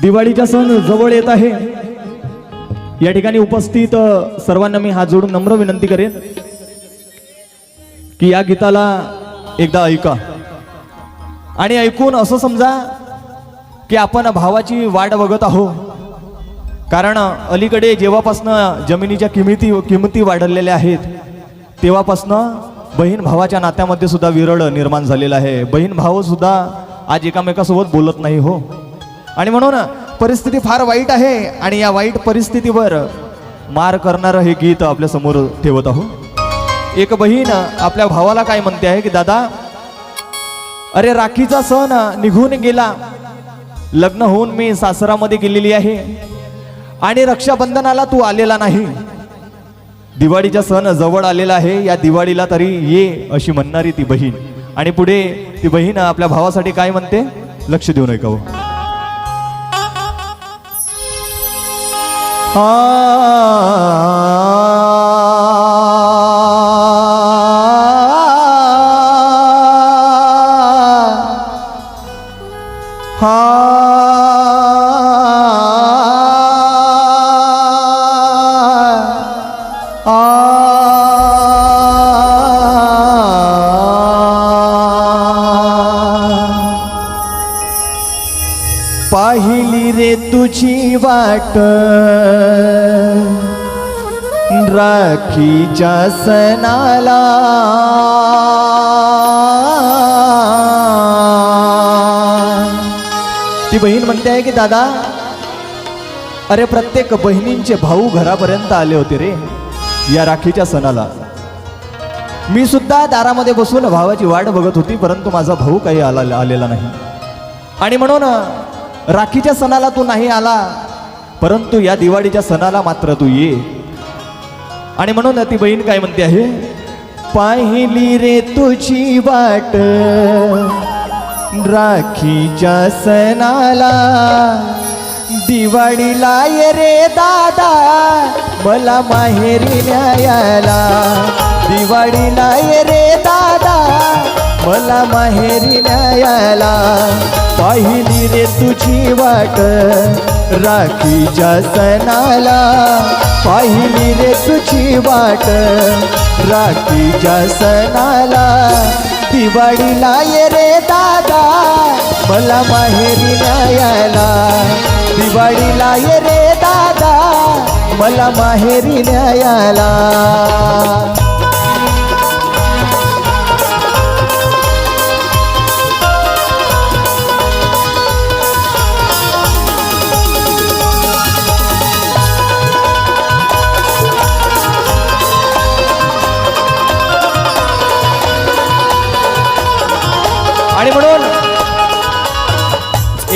दिवाळीचा सण जवळ येत आहे. या ठिकाणी उपस्थित सर्वांना मी हात जोडून नम्र विनंती करेन की या गीताला एकदा ऐका. आणि ऐकून असं समजा की आपण भावाची वाट बघत आहो. कारण अलीकडे जेव्हापासनं जमिनीच्या किमती किमती वाढलेल्या आहेत तेव्हापासनं बहीण भावाच्या नात्यामध्ये सुद्धा विरळ निर्माण झालेला आहे. बहीण भाव सुद्धा आज एकामेकासोबत बोलत नाही हो. आणि म्हणून परिस्थिती फार वाईट आहे आणि या वाईट परिस्थितीवर मार करणारं हे गीत आपल्यासमोर ठेवत आहो एक बहीण आपल्या भावाला काय म्हणते आहे की दादा अरे राखीचा सण निघून गेला. लग्न होऊन मी सासरामध्ये गेलेली आहे आणि रक्षाबंधनाला तू आलेला नाही. दिवाळीचा सण जवळ आलेला आहे या दिवाळीला तरी ये अशी म्हणणारी ती बहीण. आणि पुढे ती बहीण आपल्या भावासाठी काय म्हणते? लक्ष देऊ नये का हो. हो? पाहिली रे तुझी वाट. राखीच्या सणाला. ती बहीण म्हणते आहे की दादा अरे प्रत्येक बहिणींचे भाऊ घरापर्यंत आले होते रे या राखीच्या सणाला. मी सुद्धा दारामध्ये बसून भावाची वाट बघत होती परंतु माझा भाऊ काही आला आलेला नाही. आणि म्हणून राखीच्या सणाला तू नाही आला परंतु या दिवाळीच्या सणाला मात्र तू ये. आणि म्हणून ती बहीण काय म्हणते आहे? पाहिली रे तुझी वाट राखीच्या सणाला. दिवाळीला ये रे दादा मला माहेरी न्यायाला. दिवाळीला ये रे दादा मला माहेरी न्यायाला पाहिली रे तुझी वाट राखीच्या सणाला. पाहिली रे तुझी वाट राखीच्या सणाला. दिवाळीला ये रे दादा मला माहेरी न्यायाला. दिवाळीला ये रे दादा मला माहेरी न्यायाला.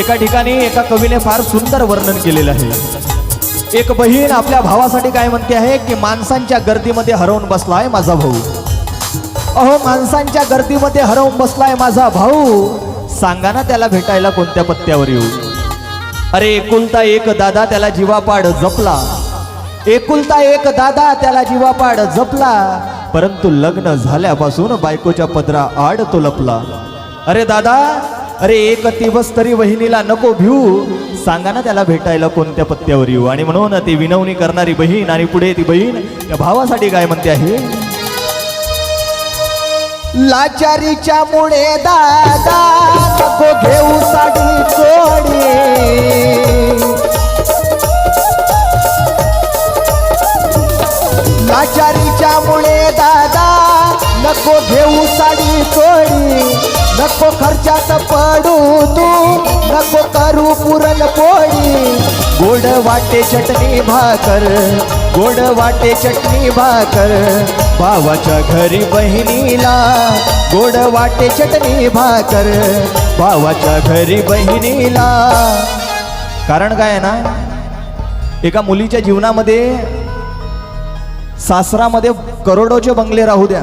एका ठिकाणी एका कवीने फार सुंदर वर्णन केलेलं आहे. एक बहीण आपल्या भावासाठी काय म्हणते आहे की माणसांच्या गर्दीमध्ये हरवून बसलाय माझा भाऊ. अहो माणसांच्या गर्दीमध्ये हरवून बसलाय माझा भाऊ. सांगा ना त्याला भेटायला कोणत्या पत्त्यावर येऊ. अरे एकुलता एक दादा त्याला जीवापाड जपला. एकुलता एक दादा त्याला जीवापाड जपला. परंतु लग्न झाल्यापासून बायकोच्या पदरा आड तो लपला अरे दादा अरे एक दिवस तरी वहिनीला नको भिऊ. सांगा ना त्याला भेटायला कोणत्या पत्त्यावर येऊ. आणि म्हणून ती विनवणी करणारी बहीण आणि पुढे ती बहीण त्या भावासाठी काय म्हणते आहे? लाचारीच्या मुळे दादा नको घेऊ साडी चोडी लाचारीच्या मुळे दादा नको घेऊ साडी चोडी नको खर्चात पडू तू नको करू पुरण पोळी. गोड वाटे चटणी भाकर गोड वाटे चटणी भाकर. भावाच्या घरी बहिणीला गोड वाटे चटणी भाकर. भावाच्या घरी बहिणीला. कारण काय आहे ना एका मुलीच्या जीवनामध्ये सासरामध्ये करोडोचे बंगले राहू द्या.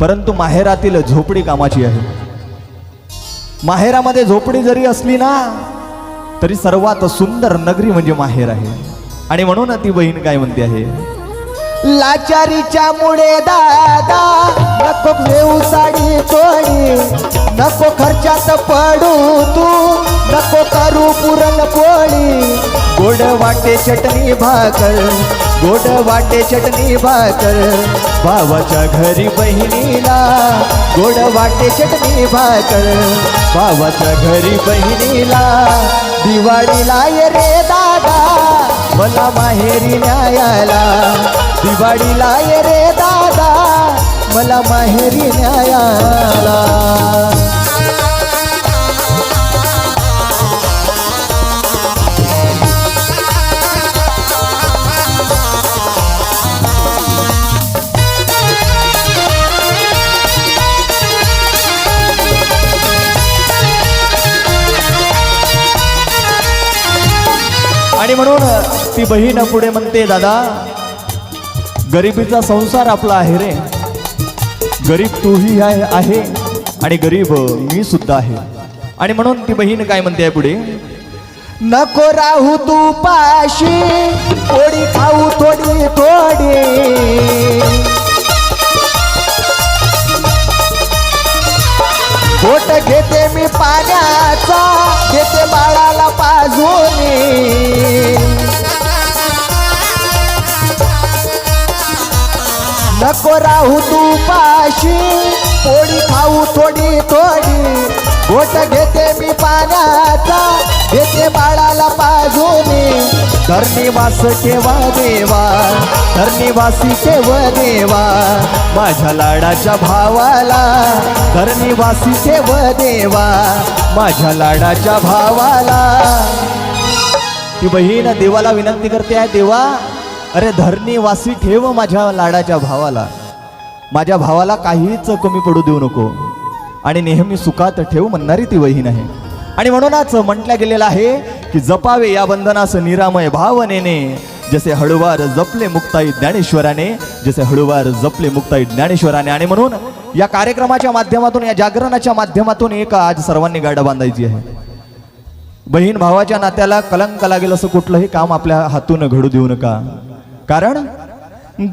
परंतु माहेरातील झोपडी कामाची आहे. माहेरामध्ये झोपडी जरी असली ना तरी सर्वात सुंदर नगरी म्हणजे माहेर आहे. आणि म्हणून ती बहीण काय म्हणते आहे? लाचारीच्या मुळे दादा नको घेऊ साडी कोणी नको खर्चात पडू तू नको करू पुरण पोळी. गोड वाटे चटणी भाकर गोड वाटे चटणी भाकर भावाच्या घरी बहिणीला. गोड वाटे चटणी भाकर भावाच्या घरी बहिणीला. दिवाळीला ये रे दादा मला माहेरी न्यायाला. दिवाळीला ये रे दादा मला माहेरी न्यायाला. आणि म्हणून ती बहीण पुढे म्हणते दादा गरिबीचा संसार आपला आहे रे. गरीब तूही आहे आणि गरीब मी सुद्धा आहे. आणि म्हणून ती बहीण काय म्हणते पुढे? नको राहू तू पाशी थोडी खाऊ थोडी थोडी. बोट घेते नको राहू तू पाशी थोडी खाऊ थोडी थोडी. बोट घेते मी पाण्याचा. घेते बाळाला पाजूनी. धरणीवास ठेवा देवा. धरणीवासी ठेव देवा. माझ्या लाडाच्या भावाला धरणीवासी ठेव देवा. माझ्या लाडाच्या भावाला. ती बहीण देवाला विनंती करते आहे देवा अरे धरणी वासी ठेव माझ्या लाडाच्या भावाला. माझ्या भावाला काहीच कमी पडू देऊ नको. आणि नेहमी सुखात ठेव म्हणणारी ती वहीन आहे आणि म्हणूनच म्हटलं गेलेलं आहे की जपावे या बंधनास निरामय भावनेने. जसे हळुवार जपले मुक्ताई ज्ञानेश्वराने जसे हळुवार जपले मुक्ताई ज्ञानेश्वराने. आणि म्हणून या कार्यक्रमाच्या माध्यमातून या जागरणाच्या माध्यमातून एक आज सर्वांनी गाडा बांधायची आहे. बहीण भावाच्या नात्याला कलंक लागेल असं कुठलंही काम आपल्या हातून घडू देऊ नका. कारण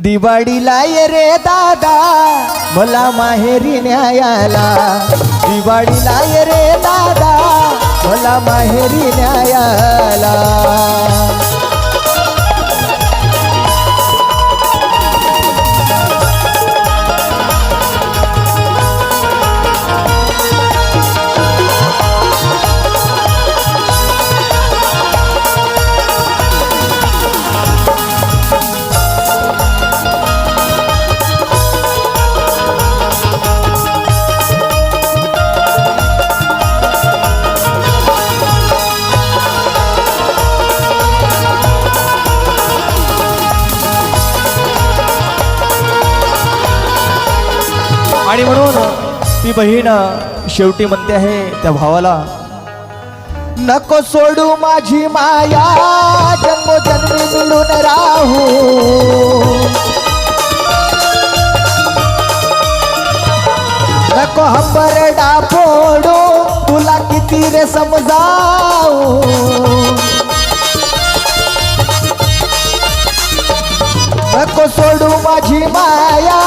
दिवाळीला ये रे दादा मला माहेरी न्यायाला. दिवाळीला ये रे दादा मला माहेरी न्यायाला. बहीण शेवटी म्हणते आहे त्या भावाला नको सोडू माझी माया जन्मोजन्मी मिळून राहू. नको हंबरडा फोडू तुला किती रे समजाऊ नको सोडू माझी माया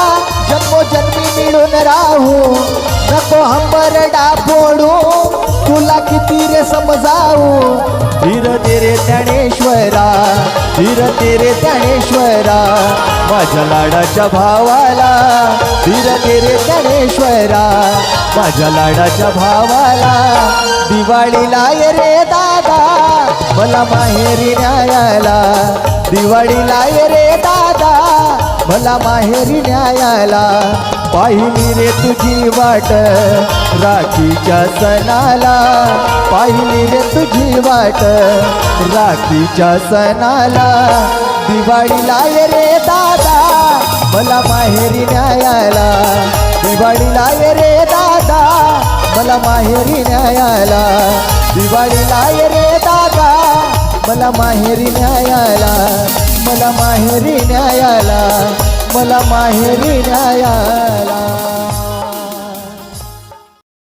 जन्मोजन्मी मिळून राहू. नको हंबरडा फोडू. तुला किती रे समजाऊ धीर तेरे ज्ञानेश्वरा धीर तेरे ज्ञानेश्वरा माझ्या लाडाच्या भावाला. धीर तेरे ज्ञानेश्वरा माझ्या लाडाच्या भावाला. दिवाळीला ये रे दादा मला माहेरी न्यायाला. दिवाळीला ये रे दादा मला माहेरी न्यायाला. पाहिली रे तुझी वाट राखीच्या सणाला. पाहिली रे तुझी वाट राखीच्या सणाला. दिवाळीला ये रे दादा मला माहेरी न्यायाला. दिवाळीला ये रे दादा मला माहेरी न्यायाला. दिवाळीला ये रे दादा मला माहेरी न्यायाला. मला माहेरी न्यायाला. मला माहेरी न्यायाला.